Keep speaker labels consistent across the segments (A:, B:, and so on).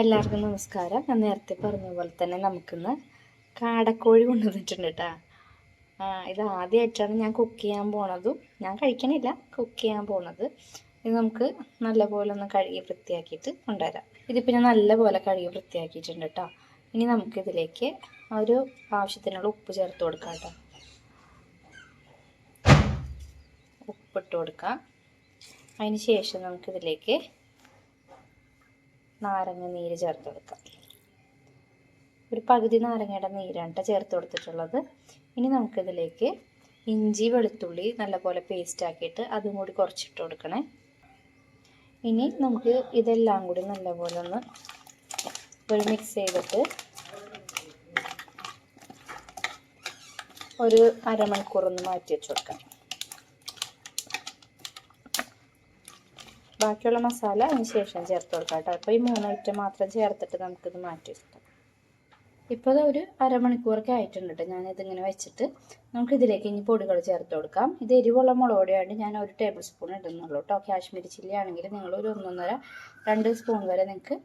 A: എല്ലാവർക്കും നമസ്കാരം. ഞാൻ നേരത്തെ പറഞ്ഞ പോലെ തന്നെ നമുക്കിന്ന് കാടക്കോഴി കൊണ്ടുവന്നിട്ടുണ്ട് കേട്ടോ ഇത് ആദ്യമായിട്ടാണ് ഞാൻ കുക്ക് ചെയ്യാൻ പോണതും. ഞാൻ കഴിക്കണില്ല കുക്ക് ചെയ്യാൻ പോണത്. ഇത് നമുക്ക് നല്ലപോലെ ഒന്ന് കഴുകി വൃത്തിയാക്കിയിട്ട് കൊണ്ടുവരാം. ഇത് പിന്നെ നല്ലപോലെ കഴുകി വൃത്തിയാക്കിയിട്ടുണ്ട് കേട്ടോ ഇനി നമുക്കിതിലേക്ക് ഒരു ആവശ്യത്തിനുള്ള ഉപ്പ് ചേർത്ത് കൊടുക്കാം കേട്ടോ. ഉപ്പിട്ട് കൊടുക്കാം. അതിന് ശേഷം നമുക്കിതിലേക്ക് നാരങ്ങ നീര് ചേർത്ത് കൊടുക്കാം ഒരു പകുതി നാരങ്ങയുടെ നീരാണ് ചേർത്ത് കൊടുത്തിട്ടുള്ളത്. ഇനി നമുക്കിതിലേക്ക് ഇഞ്ചി വെളുത്തുള്ളി നല്ലപോലെ പേസ്റ്റ് ആക്കിയിട്ട് അതും കൂടി കുറച്ചിട്ട് കൊടുക്കണേ. ഇനി നമുക്ക് ഇതെല്ലാം കൂടി നല്ലപോലെ ഒന്ന് ഒരു മിക്സ് ചെയ്തിട്ട് ഒരു അരമണിക്കൂർ ഒന്ന് മാറ്റി വെച്ച് കൊടുക്കാം. ബാക്കിയുള്ള മസാല അതിന് ശേഷം ചേർത്ത് കൊടുക്കാം കേട്ടോ. അപ്പോൾ ഈ മൂന്ന് ഐറ്റം മാത്രം ചേർത്തിട്ട് നമുക്കിത് മാറ്റി വെക്കാം. ഇപ്പോൾ അത് ഒരു അരമണിക്കൂറൊക്കെ ആയിട്ടുണ്ട് കേട്ടോ. ഞാനിതിങ്ങനെ വെച്ചിട്ട് നമുക്കിതിലേക്ക് ഇനി പൊടികൾ ചേർത്ത് കൊടുക്കാം. ഇത് എരിവുള്ള മുളക് ഞാൻ ഒരു ടേബിൾ സ്പൂൺ ഇടുന്നുള്ളൂ കേട്ടോ. കാശ്മീരി ചില്ലി ആണെങ്കിൽ നിങ്ങൾ ഒരു ഒന്നൊന്നര രണ്ട് സ്പൂൺ വരെ നിങ്ങൾക്ക്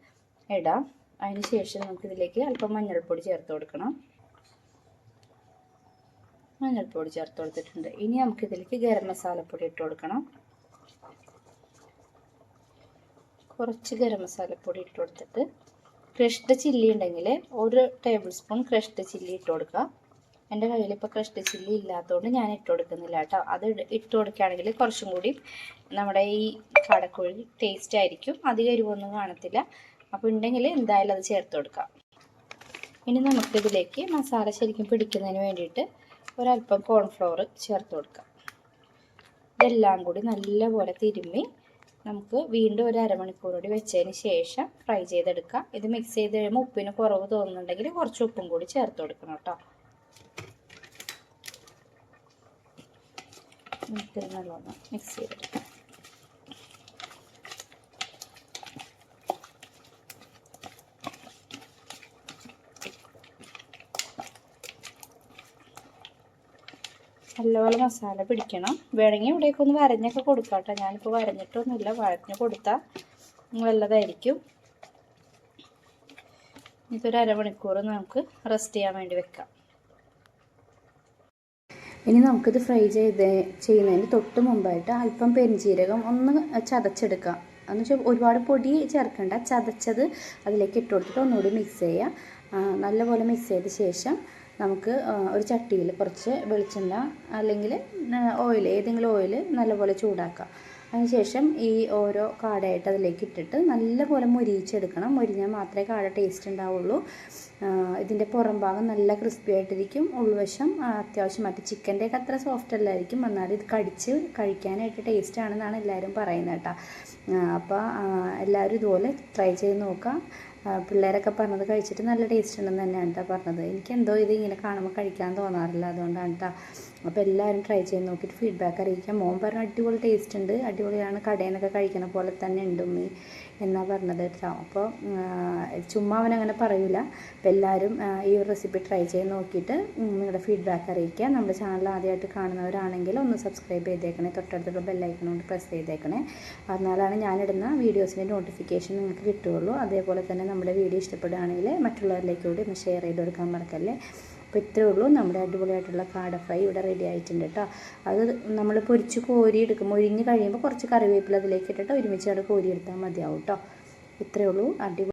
A: ഇടാം. അതിന് ശേഷം നമുക്കിതിലേക്ക് അല്പം മഞ്ഞൾപ്പൊടി ചേർത്ത് കൊടുക്കണം. മഞ്ഞൾപ്പൊടി ചേർത്ത് കൊടുത്തിട്ടുണ്ട്. ഇനി നമുക്കിതിലേക്ക് ഗരം മസാലപ്പൊടി ഇട്ട് കൊടുക്കണം. കുറച്ച് ഗരം മസാലപ്പൊടി ഇട്ട് കൊടുത്തിട്ട് ക്രഷ്ഡ് ചില്ലി ഉണ്ടെങ്കിൽ ഒരു ടേബിൾ സ്പൂൺ ക്രഷ്ഡ് ചില്ലി ഇട്ട് കൊടുക്കുക. എന്റെ കയ്യിൽ ഇപ്പോൾ ക്രഷ്ഡ് ചില്ലി ഇല്ലാത്തതുകൊണ്ട് ഞാൻ ഇട്ട് കൊടുക്കുന്നില്ല കേട്ടോ. അത് ഇട്ട് കൊടുക്കുകയാണെങ്കിൽ കുറച്ചും കൂടി നമ്മുടെ ഈ കടക്കോഴി ടേസ്റ്റ് ആയിരിക്കും. അധികം എരിവൊന്നും കാണത്തില്ല. അപ്പോൾ ഉണ്ടെങ്കിൽ എന്തായാലും അത് ചേർത്ത് കൊടുക്കാം. ഇനി നമുക്കിതിലേക്ക് മസാല ശരിക്കും പിടിക്കുന്നതിന് വേണ്ടിയിട്ട് ഒരല്പം കോൺഫ്ലവർ ചേർത്ത് കൊടുക്കാം. ഇതെല്ലാം കൂടി നല്ലപോലെ തിരുമ്മി നമുക്ക് വീണ്ടും ഒരു അരമണിക്കൂർ കൂടി വെച്ചതിന് ശേഷം ഫ്രൈ ചെയ്തെടുക്കാം. ഇത് മിക്സ് ചെയ്ത് കഴിയുമ്പോൾ ഉപ്പിന് കുറവ് തോന്നുന്നുണ്ടെങ്കിൽ കുറച്ച് ഉപ്പും കൂടി ചേർത്ത് കൊടുക്കണം കേട്ടോ നല്ലോണം മിക്സ് ചെയ്തെടുക്കാം. നല്ലപോലെ മസാല പിടിക്കണം. വേണമെങ്കിൽ ഇവിടേക്ക് ഒന്ന് വരഞ്ഞൊക്കെ കൊടുക്കാം കേട്ടോ. ഞാനിപ്പോൾ വരഞ്ഞിട്ടൊന്നുമില്ല. വരഞ്ഞ് കൊടുത്താൽ നല്ലതായിരിക്കും. ഇതൊരു അരമണിക്കൂർ നമുക്ക് റെസ്റ്റ് ചെയ്യാൻ വേണ്ടി വെക്കാം. ഇനി നമുക്കിത് ഫ്രൈ ചെയ്ത് ചെയ്യുന്നതിന് തൊട്ട് മുമ്പായിട്ട് അല്പം പെരിഞ്ജീരകം ഒന്ന് ചതച്ചെടുക്കാം. എന്ന് വെച്ചാൽ ഒരുപാട് പൊടി ചേർക്കേണ്ട. ചതച്ചത് അതിലേക്ക് ഇട്ട് കൊടുത്തിട്ട് ഒന്നുകൂടി മിക്സ് ചെയ്യുക നല്ലപോലെ മിക്സ് ചെയ്ത ശേഷം നമുക്ക് ഒരു ചട്ടിയിൽ കുറച്ച് വെളിച്ചെണ്ണ അല്ലെങ്കിൽ ഓയിൽ ഏതെങ്കിലും ഓയിൽ നല്ലപോലെ ചൂടാക്കുക. അതിനുശേഷം ഈ ഓരോ കാടയായിട്ട് അതിലേക്ക് ഇട്ടിട്ട് നല്ലപോലെ മുരിയിച്ചെടുക്കണം. മുരിഞ്ഞാൽ മാത്രമേ കാട ടേസ്റ്റ് ഉണ്ടാവുള്ളൂ. ഇതിന്റെ പുറം ഭാഗം നല്ല ക്രിസ്പി ആയിട്ടിരിക്കും. ഉൾവശം അത്യാവശ്യം മറ്റേ ചിക്കന്റെയൊക്കെ അത്ര സോഫ്റ്റ് അല്ലായിരിക്കും. എന്നാലും ഇത് കടിച്ച് കഴിക്കാനായിട്ട് ടേസ്റ്റ് ആണെന്നാണ് എല്ലാവരും പറയുന്നത് കേട്ടോ. അപ്പോൾ എല്ലാവരും ഇതുപോലെ ട്രൈ ചെയ്ത് നോക്കാം പിള്ളേരൊക്കെ പറഞ്ഞത് കഴിച്ചിട്ട് നല്ല ടേസ്റ്റ് ഉണ്ടെന്ന് തന്നെയാണ് കേട്ടോ പറഞ്ഞത്. എനിക്കെന്തോ ഇത് ഇങ്ങനെ കാണുമ്പോൾ കഴിക്കാൻ തോന്നാറില്ല. അതുകൊണ്ടാണ് കേട്ടോ അപ്പോൾ എല്ലാവരും ട്രൈ ചെയ്ത് നോക്കിയിട്ട് ഫീഡ്ബാക്ക് അറിയിക്കാം. മോൻ പറഞ്ഞ അടിപൊളി ടേസ്റ്റ് ഉണ്ട്. അടിപൊളിയാണ്. കടയിൽ നിന്നൊക്കെ കഴിക്കുന്ന പോലെ തന്നെ ഉണ്ട് ഉമ്മി. എന്നാണ് പറഞ്ഞത് കേട്ടോ. അപ്പോൾ ചുമ്മാ അവനങ്ങനെ പറയൂല. അപ്പോൾ എല്ലാവരും ഈ ഒരു റെസിപ്പി ട്രൈ ചെയ്ത് നോക്കിയിട്ട് നിങ്ങളുടെ ഫീഡ്ബാക്ക് അറിയിക്കുക. നമ്മുടെ ചാനൽ ആദ്യമായിട്ട് കാണുന്നവരാണെങ്കിൽ ഒന്ന് സബ്സ്ക്രൈബ് ചെയ്തേക്കണേ. തൊട്ടടുത്തുള്ള ബെല്ലൈക്കൺ കൊണ്ട് പ്രസ് ചെയ്തേക്കണേ. എന്നാലാണ് ഞാനിടുന്ന വീഡിയോസിന്റെ നോട്ടിഫിക്കേഷൻ നിങ്ങൾക്ക് കിട്ടുകയുള്ളൂ. അതേപോലെ തന്നെ നമ്മുടെ വീഡിയോ ഇഷ്ടപ്പെടുകയാണെങ്കിൽ മറ്റുള്ളവരിലേക്ക് കൂടി ഒന്ന് ഷെയർ ചെയ്ത് കൊടുക്കാൻ മറക്കല്ലേ? അപ്പോൾ ഇത്രേ ഉള്ളൂ. നമ്മുടെ അടിപൊളിയായിട്ടുള്ള കാട ഫ്രൈ ഇവിടെ റെഡി ആയിട്ടുണ്ട് കേട്ടോ അത് നമ്മൾ പൊരിച്ച് കോരി എടുക്കും ഒഴിഞ്ഞ് കഴിയുമ്പോൾ കുറച്ച് കറിവേപ്പില അതിലേക്ക് ഇട്ടിട്ട് ഒരുമിച്ച് അവിടെ കോരി എടുത്താൽ മതിയാവും കേട്ടോ ഇത്രേ ഉള്ളൂ. അടിപൊളി